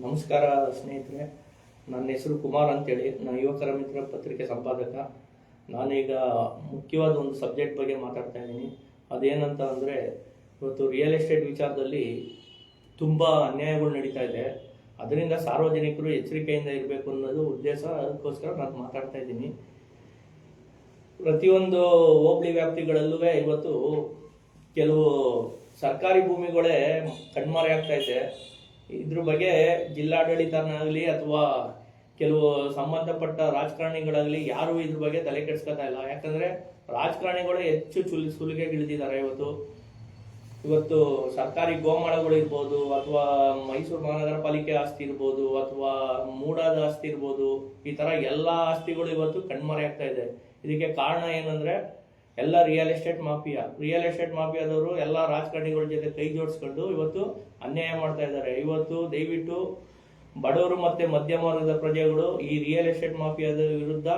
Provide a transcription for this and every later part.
ನಮಸ್ಕಾರ ಸ್ನೇಹಿತರೆ, ನನ್ನ ಹೆಸರು ಕುಮಾರ್ ಅಂತೇಳಿ. ನಾನು ಯುವಕರ ಮಿತ್ರ ಪತ್ರಿಕೆ ಸಂಪಾದಕ. ನಾನೀಗ ಮುಖ್ಯವಾದ ಒಂದು ಸಬ್ಜೆಕ್ಟ್ ಬಗ್ಗೆ ಮಾತಾಡ್ತಾ ಇದ್ದೀನಿ. ಅದೇನಂತ ಅಂದರೆ, ಇವತ್ತು ರಿಯಲ್ ಎಸ್ಟೇಟ್ ವಿಚಾರದಲ್ಲಿ ತುಂಬ ಅನ್ಯಾಯಗಳು ನಡೀತಾ ಇದೆ. ಅದರಿಂದ ಸಾರ್ವಜನಿಕರು ಎಚ್ಚರಿಕೆಯಿಂದ ಇರಬೇಕು ಅನ್ನೋದು ಉದ್ದೇಶ, ಅದಕ್ಕೋಸ್ಕರ ನಾನು ಮಾತಾಡ್ತಾ ಇದ್ದೀನಿ. ಪ್ರತಿಯೊಂದು ಹೋಬಳಿ ವ್ಯಾಪ್ತಿಗಳಲ್ಲೂ ಇವತ್ತು ಕೆಲವು ಸರ್ಕಾರಿ ಭೂಮಿಗಳೇ ಕಣ್ಮರೆ ಆಗ್ತಾ ಇದೆ. ಇದ್ರ ಬಗ್ಗೆ ಜಿಲ್ಲಾಡಳಿತನಾಗಲಿ ಅಥವಾ ಕೆಲವು ಸಂಬಂಧಪಟ್ಟ ರಾಜಕಾರಣಿಗಳಾಗಲಿ ಯಾರು ಇದ್ರ ಬಗ್ಗೆ ತಲೆ ಕೆಡಿಸ್ಕೊತಾ ಇಲ್ಲ. ಯಾಕಂದ್ರೆ ರಾಜಕಾರಣಿಗಳು ಹೆಚ್ಚು ಚುಲ್, ಸುಲಿಗೆಗಿಳಿದಿದ್ದಾರೆ ಇವತ್ತು. ಇವತ್ತು ಸರ್ಕಾರಿ ಗೋಮಾಳಗಳು ಇರ್ಬೋದು ಅಥವಾ ಮೈಸೂರು ಮಹಾನಗರ ಪಾಲಿಕೆ ಆಸ್ತಿ ಇರ್ಬೋದು ಅಥವಾ ಮೂಡಾದ ಆಸ್ತಿ ಇರ್ಬೋದು ಈ ತರ ಎಲ್ಲಾ ಆಸ್ತಿಗಳು ಇವತ್ತು ಕಣ್ಮರೆ ಆಗ್ತಾ ಇದೆ. ಇದಕ್ಕೆ ಕಾರಣ ಏನಂದ್ರೆ ಎಲ್ಲ real estate mafia real estate ಮಾಫಿಯಾದವರು ಎಲ್ಲ ರಾಜಕಾರಣಿಗಳ ಜೊತೆ ಕೈ ಜೋಡಿಸ್ಕೊಂಡು ಇವತ್ತು ಅನ್ಯಾಯ ಮಾಡ್ತಾ ಇದ್ದಾರೆ. ಇವತ್ತು ದಯವಿಟ್ಟು ಬಡವರು ಮತ್ತೆ ಮಧ್ಯಮ ವರ್ಗದ ಪ್ರಜೆಗಳು ಈ ರಿಯಲ್ ಎಸ್ಟೇಟ್ ಮಾಫಿಯಾದ ವಿರುದ್ಧ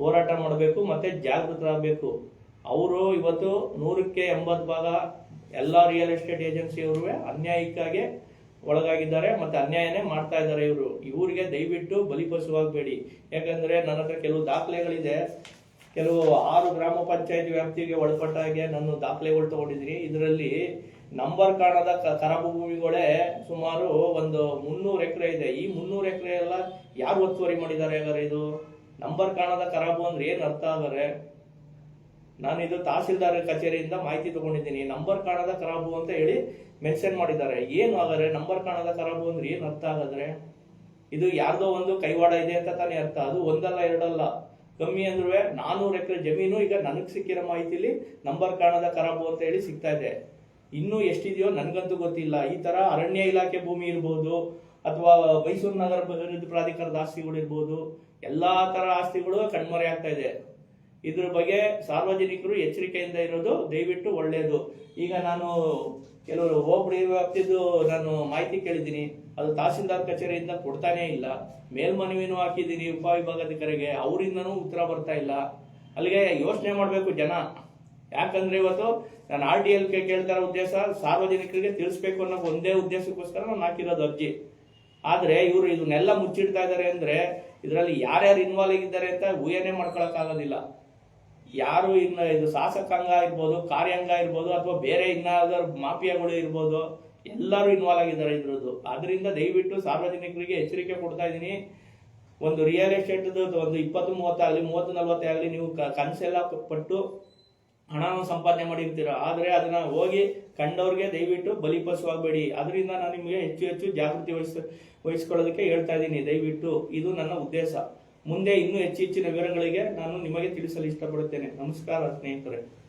ಹೋರಾಟ ಮಾಡಬೇಕು ಮತ್ತೆ ಜಾಗೃತರಾಗಬೇಕು. ಅವರು ಇವತ್ತು ನೂರಕ್ಕೆ ಎಂಬತ್ತು ಭಾಗ ಎಲ್ಲ ರಿಯಲ್ ಎಸ್ಟೇಟ್ ಏಜೆನ್ಸಿಯವರು ಅನ್ಯಾಯಕ್ಕಾಗಿ ಒಳಗಾಗಿದ್ದಾರೆ ಮತ್ತೆ ಅನ್ಯಾಯನೇ ಮಾಡ್ತಾ ಇದ್ದಾರೆ ಇವರು. ಇವರಿಗೆ ದಯವಿಟ್ಟು ಬಲಿಪಶುವಾಗಬೇಡಿ. ಯಾಕಂದ್ರೆ ನನ್ನ ಹತ್ರ ಕೆಲವು ದಾಖಲೆಗಳಿದೆ. ಕೆಲವು ಆರು ಗ್ರಾಮ ಪಂಚಾಯತ್ ವ್ಯಾಪ್ತಿಗೆ ಒಳಪಟ್ಟ ಹಾಗೆ ನಾನು ದಾಖಲೆಗಳು ತಗೊಂಡಿದ್ದೀನಿ. ಇದರಲ್ಲಿ ನಂಬರ್ ಕಾಣದ ಕರಾಬು ಭೂಮಿಗಳೇ ಸುಮಾರು ಒಂದು ಮುನ್ನೂರು ಎಕರೆ ಇದೆ. ಈ ಮುನ್ನೂರು ಎಕರೆ ಎಲ್ಲ ಯಾರು ಒತ್ತುವರಿ ಮಾಡಿದ್ದಾರೆ ಹಾಗಾದ್ರೆ ಇದು? ನಂಬರ್ ಕಾಣದ ಕರಾಬು ಅಂದ್ರೆ ಏನು ಅರ್ಥ ಆದರೆ ನಾನು ಇದು ತಹಸೀಲ್ದಾರ್ ಕಚೇರಿಯಿಂದ ಮಾಹಿತಿ ತಗೊಂಡಿದ್ದೀನಿ. ನಂಬರ್ ಕಾಣದ ಕರಾಬು ಅಂತ ಹೇಳಿ ಮೆನ್ಷನ್ ಮಾಡಿದ್ದಾರೆ. ಏನು ಹಾಗಾದ್ರೆ ನಂಬರ್ ಕಾಣದ ಕರಾಬು ಅಂದ್ರೆ ಏನು ಅರ್ಥ ಆಗಾದ್ರೆ ಇದು ಯಾರ್ದೋ ಒಂದು ಕೈವಾಡ ಇದೆ ಅಂತ ತಾನೇ ಅರ್ಥ. ಅದು ಒಂದಲ್ಲ, ಎರಡಲ್ಲ. ಕಮ್ಮಿ ಅಂದ್ರೆ ನಾನೂರು ಎಕರೆ ಜಮೀನು, ಈಗ ನನಗೆ ಸಿಕ್ಕಿರೋ ಮಾಹಿತಿಲಿ ನಂಬರ್ ಕಾಣದ ಖರಾಬು ಅಂತ ಹೇಳಿ ಸಿಗ್ತಾ ಇದೆ. ಇನ್ನೂ ಎಷ್ಟಿದೆಯೋ ನನಗಂತೂ ಗೊತ್ತಿಲ್ಲ. ಈ ತರ ಅರಣ್ಯ ಇಲಾಖೆ ಭೂಮಿ ಇರ್ಬೋದು, ಅಥವಾ ಮೈಸೂರು ನಗರ ಅಭಿವೃದ್ಧಿ ಪ್ರಾಧಿಕಾರದ ಆಸ್ತಿಗಳು ಇರ್ಬೋದು, ಎಲ್ಲಾ ತರ ಆಸ್ತಿಗಳು ಕಣ್ಮರೆ ಆಗ್ತಾ ಇದೆ. ಇದ್ರ ಬಗ್ಗೆ ಸಾರ್ವಜನಿಕರು ಎಚ್ಚರಿಕೆಯಿಂದ ಇರೋದು ದಯವಿಟ್ಟು ಒಳ್ಳೆಯದು ಈಗ ನಾನು ಕೆಲವರು ಹೋಬಳಿ ವ್ಯಾಪ್ತಿದ್ದು ನಾನು ಮಾಹಿತಿ ಕೇಳಿದ್ದೀನಿ. ಅದು ತಹಸೀಲ್ದಾರ್ ಕಚೇರಿಯಿಂದ ಕೊಡ್ತಾನೇ ಇಲ್ಲ. ಮೇಲ್ಮನವಿನೂ ಹಾಕಿದ್ದೀನಿ ಉಪವಿಭಾಗಾಧಿಕಾರಿಗೆ ಅವರಿಂದನೂ ಉತ್ತರ ಬರ್ತಾ ಇಲ್ಲ. ಅಲ್ಲಿಗೆ ಯೋಚನೆ ಮಾಡಬೇಕು ಜನ. ಯಾಕಂದ್ರೆ ಇವತ್ತು ನಾನು ಆರ್ ಡಿ ಎಲ್ ಕೆ ಕೇಳ್ತಾರ ಉದ್ದೇಶ ಸಾರ್ವಜನಿಕರಿಗೆ ತಿಳಿಸ್ಬೇಕು ಅನ್ನೋ ಒಂದೇ ಉದ್ದೇಶಕ್ಕೋಸ್ಕರ ನಾನು ಹಾಕಿರೋದು ಅರ್ಜಿ. ಆದರೆ ಇವರು ಇದನ್ನೆಲ್ಲ ಮುಚ್ಚಿಡ್ತಾ ಇದ್ದಾರೆ ಅಂದರೆ ಇದರಲ್ಲಿ ಯಾರ್ಯಾರು ಇನ್ವಾಲ್ವ್ ಆಗಿದ್ದಾರೆ ಅಂತ ಊಹೆನೆ ಮಾಡ್ಕೊಳಕ್ ಆಗೋದಿಲ್ಲ ಯಾರು ಇನ್ನು ಇದು ಶಾಸಕಾಂಗ ಇರ್ಬೋದು, ಕಾರ್ಯಾಂಗ ಇರ್ಬೋದು, ಅಥವಾ ಬೇರೆ ಇನ್ನಾದರೂ ಮಾಫಿಯಾಗಳು ಇರ್ಬೋದು ಎಲ್ಲರೂ ಇನ್ವಾಲ್ವ್ ಆಗಿದ್ದಾರೆ ಇದ್ರದ್ದು. ಅದರಿಂದ ದಯವಿಟ್ಟು ಸಾರ್ವಜನಿಕರಿಗೆ ಎಚ್ಚರಿಕೆ ಕೊಡ್ತಾ ಇದ್ದೀನಿ. ಒಂದು ರಿಯಲ್ ಎಸ್ಟೇಟ್ ಒಂದು ಇಪ್ಪತ್ತು ಮೂವತ್ತಾಗಲಿ ಮೂವತ್ತು ನಲ್ವತ್ತೇ ಆಗಲಿ ನೀವು ಕನಸೆಲ್ಲ ಪಟ್ಟು ಹಣವನ್ನು ಸಂಪಾದನೆ ಮಾಡಿರ್ತೀರ. ಆದರೆ ಅದನ್ನ ಹೋಗಿ ಕಂಡವ್ರಿಗೆ ದಯವಿಟ್ಟು ಬಲಿಪಶುವಾಗಬೇಡಿ. ಅದರಿಂದ ನಾನು ನಿಮಗೆ ಹೆಚ್ಚು ಹೆಚ್ಚು ಜಾಗೃತಿ ವಹಿಸ ವಹಿಸ್ಕೊಳ್ಳೋದಕ್ಕೆ ಹೇಳ್ತಾ ಇದ್ದೀನಿ. ದಯವಿಟ್ಟು ಇದು ನನ್ನ ಉದ್ದೇಶ. ಮುಂದೆ ಇನ್ನೂ ಹೆಚ್ಚು ಹೆಚ್ಚಿನ ವಿವರಗಳಿಗೆ ನಾನು ನಿಮಗೆ ತಿಳಿಸಲು ಇಷ್ಟಪಡುತ್ತೇನೆ. ನಮಸ್ಕಾರ ಸ್ನೇಹಿತರೆ.